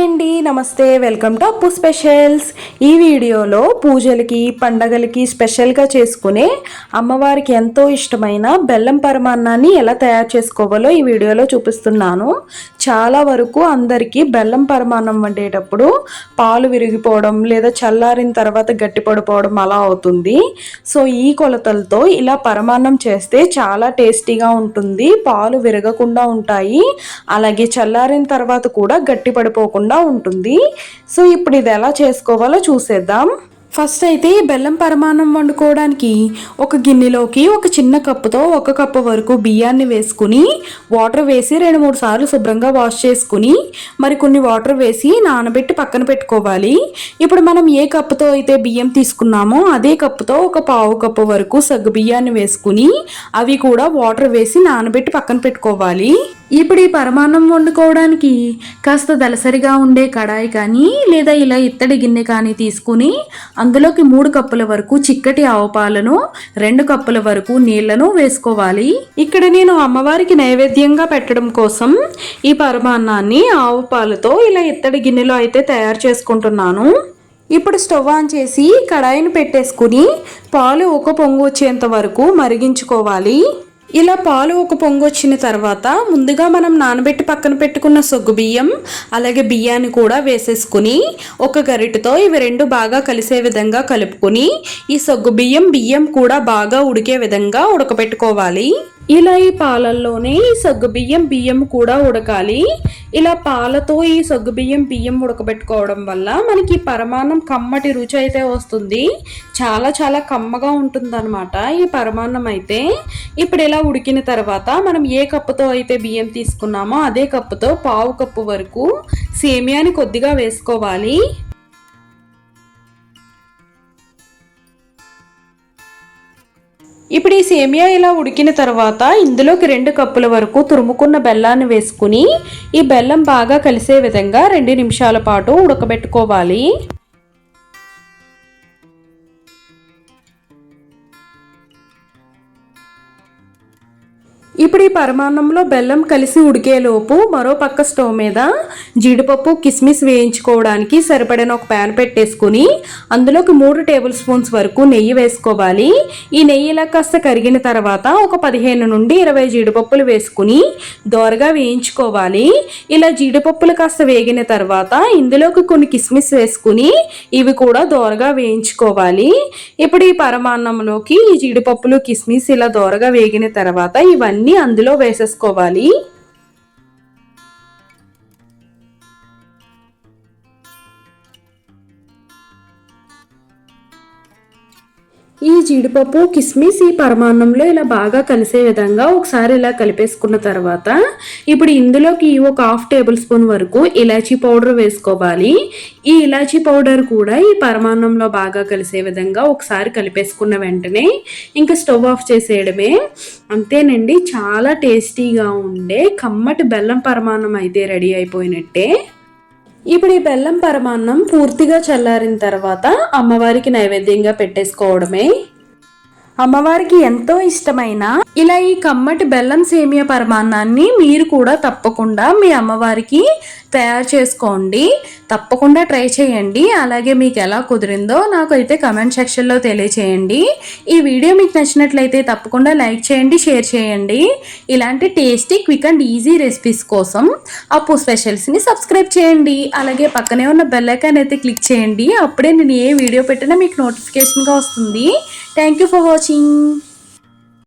Hi అండి నమస్తే welcome to అప్పు స్పెషల్స్. ఈ వీడియోలో పూజలకి పండగలకి స్పెషల్గా చేసుకునే అమ్మవారికి ఎంతో ఇష్టమైన బెల్లం పరమాన్నాన్ని ఎలా తయారు చేసుకోవాలో ఈ వీడియోలో చూపిస్తున్నాను. చాలా వరకు అందరికీ బెల్లం పరమాన్నం వండేటప్పుడు పాలు విరిగిపోవడం లేదా చల్లారిన తర్వాత గట్టిపడిపోవడం అలా అవుతుంది. సో ఈ కొలతలతో ఇలా పరమాన్నం చేస్తే చాలా టేస్టీగా ఉంటుంది పాలు విరగకుండా ఉంటాయి. అలాగే చల్లారిన తర్వాత కూడా గట్టి పడిపోకుండా ఉంటుంది. సో ఇప్పుడు ఇది ఎలా చేసుకోవాలో చూసేద్దాం. ఫస్ట్ అయితే ఈ బెల్లం పరమాన్నం వండుకోవడానికి ఒక గిన్నెలోకి ఒక చిన్న కప్పుతో ఒక కప్పు వరకు బియ్యాన్ని వేసుకుని వాటర్ వేసి రెండు మూడు సార్లు శుభ్రంగా వాష్ చేసుకుని మరి కొన్ని వాటర్ వేసి నానబెట్టి పక్కన పెట్టుకోవాలి. ఇప్పుడు మనం ఏ కప్పుతో అయితే బియ్యం తీసుకున్నామో అదే కప్పుతో ఒక పావు కప్పు వరకు సగ్గు బియ్యాన్ని వేసుకుని అవి కూడా వాటర్ వేసి నానబెట్టి పక్కన పెట్టుకోవాలి. ఇప్పుడు ఈ పరమాన్నం వండుకోవడానికి కాస్త దలసరిగా ఉండే కడాయి కానీ లేదా ఇలా ఇత్తడి గిన్నె కానీ తీసుకుని అందులోకి మూడు కప్పుల వరకు చిక్కటి ఆవపాలను రెండు కప్పుల వరకు నీళ్ళను వేసుకోవాలి. ఇక్కడ నేను అమ్మవారికి నైవేద్యంగా పెట్టడం కోసం ఈ పరమాన్నాన్ని ఆవు పాలతో ఇలా ఇత్తడి గిన్నెలో అయితే తయారు చేసుకుంటున్నాను. ఇప్పుడు స్టవ్ ఆన్ చేసి కడాయిని పెట్టేసుకుని పాలు ఒక పొంగు వచ్చేంత వరకు మరిగించుకోవాలి. ఇలా పాలు ఒక పొంగు వచ్చిన తర్వాత ముందుగా మనం నానబెట్టి పక్కన పెట్టుకున్న సొగ్గు బియ్యం అలాగే బియ్యాన్ని కూడా వేసేసుకుని ఒక గరిటతో ఇవి రెండు బాగా కలిసే విధంగా కలుపుకొని ఈ సొగ్గు బియ్యం బియ్యం కూడా బాగా ఉడికే విధంగా ఉడకబెట్టుకోవాలి. ఇలా ఈ పాలల్లోనే ఈ సగ్గు బియ్యం బియ్యం కూడా ఉడకాలి. ఇలా పాలతో ఈ సగ్గు బియ్యం బియ్యం ఉడకబెట్టుకోవడం వల్ల మనకి పరమాన్నం కమ్మటి రుచి అయితే వస్తుంది. చాలా చాలా కమ్మగా ఉంటుందన్నమాట ఈ పరమాన్నం అయితే. ఇప్పుడు ఇలా ఉడికిన తర్వాత మనం ఏ కప్పుతో అయితే బియ్యం తీసుకున్నామో అదే కప్పుతో పావు కప్పు వరకు సేమియాని కొద్దిగా వేసుకోవాలి. ఇప్పుడు ఈ సేమియా ఇలా ఉడికిన తర్వాత ఇందులోకి రెండు కప్పుల వరకు తురుముకున్న బెల్లాన్ని వేసుకుని ఈ బెల్లం బాగా కలిసే విధంగా రెండు నిమిషాల పాటు ఉడకబెట్టుకోవాలి. ఇప్పుడు ఈ పరమాన్నంలో బెల్లం కలిసి ఉడికేలోపు మరో పక్క స్టవ్ మీద జీడిపప్పు కిస్మిస్ వేయించుకోవడానికి సరిపడిన ఒక ప్యాన్ పెట్టేసుకుని అందులోకి మూడు టేబుల్ స్పూన్స్ వరకు నెయ్యి వేసుకోవాలి. ఈ నెయ్యి ఇలా కాస్త కరిగిన తర్వాత ఒక పదిహేను నుండి ఇరవై జీడిపప్పులు వేసుకుని దోరగా వేయించుకోవాలి. ఇలా జీడిపప్పులు కాస్త వేగిన తర్వాత ఇందులోకి కొన్ని కిస్మిస్ వేసుకుని ఇవి కూడా దోరగా వేయించుకోవాలి. ఇప్పుడు ఈ పరమాన్నంలోకి ఈ జీడిపప్పులు కిస్మిస్ ఇలా దోరగా వేగిన తర్వాత ఇవన్నీ అన్నీ అందులో వేసేసుకోవాలి. ఈ జీడిపప్పు కిస్మిస్ ఈ పరమాన్నంలో ఇలా బాగా కలిసే విధంగా ఒకసారి ఇలా కలిపేసుకున్న తర్వాత ఇప్పుడు ఇందులోకి ఒక హాఫ్ టేబుల్ స్పూన్ వరకు ఇలాచీ పౌడర్ వేసుకోవాలి. ఈ ఇలాచీ పౌడర్ కూడా ఈ పరమాన్నంలో బాగా కలిసే విధంగా ఒకసారి కలిపేసుకున్న వెంటనే ఇంకా స్టవ్ ఆఫ్ చేసేయడమే. అంతేనండి చాలా టేస్టీగా ఉండే కమ్మటి బెల్లం పరమాన్నం అయితే రెడీ అయిపోయినట్టే. ఇప్పుడు ఈ బెల్లం పరమాన్నం పూర్తిగా చల్లారిన తర్వాత అమ్మవారికి నైవేద్యంగా పెట్టేసుకోవడమే. అమ్మవారికి ఎంతో ఇష్టమైన ఇలా ఈ కమ్మటి బెల్లం సేమియా పరమాన్నాన్ని మీరు కూడా తప్పకుండా మీ అమ్మవారికి తయారు చేసుకోండి. తప్పకుండా ట్రై చేయండి. అలాగే మీకు ఎలా కుదిరిందో నాకు అయితే కమెంట్ సెక్షన్లో తెలియచేయండి. ఈ వీడియో మీకు నచ్చినట్లయితే తప్పకుండా లైక్ చేయండి షేర్ చేయండి. ఇలాంటి tasty quick and easy recipes కోసం అప్పు స్పెషల్స్ని సబ్స్క్రైబ్ చేయండి. అలాగే పక్కనే ఉన్న బెల్లైకాన్ అయితే క్లిక్ చేయండి. అప్పుడే నేను ఏ వీడియో పెట్టినా మీకు నోటిఫికేషన్గా వస్తుంది. Thank you for watching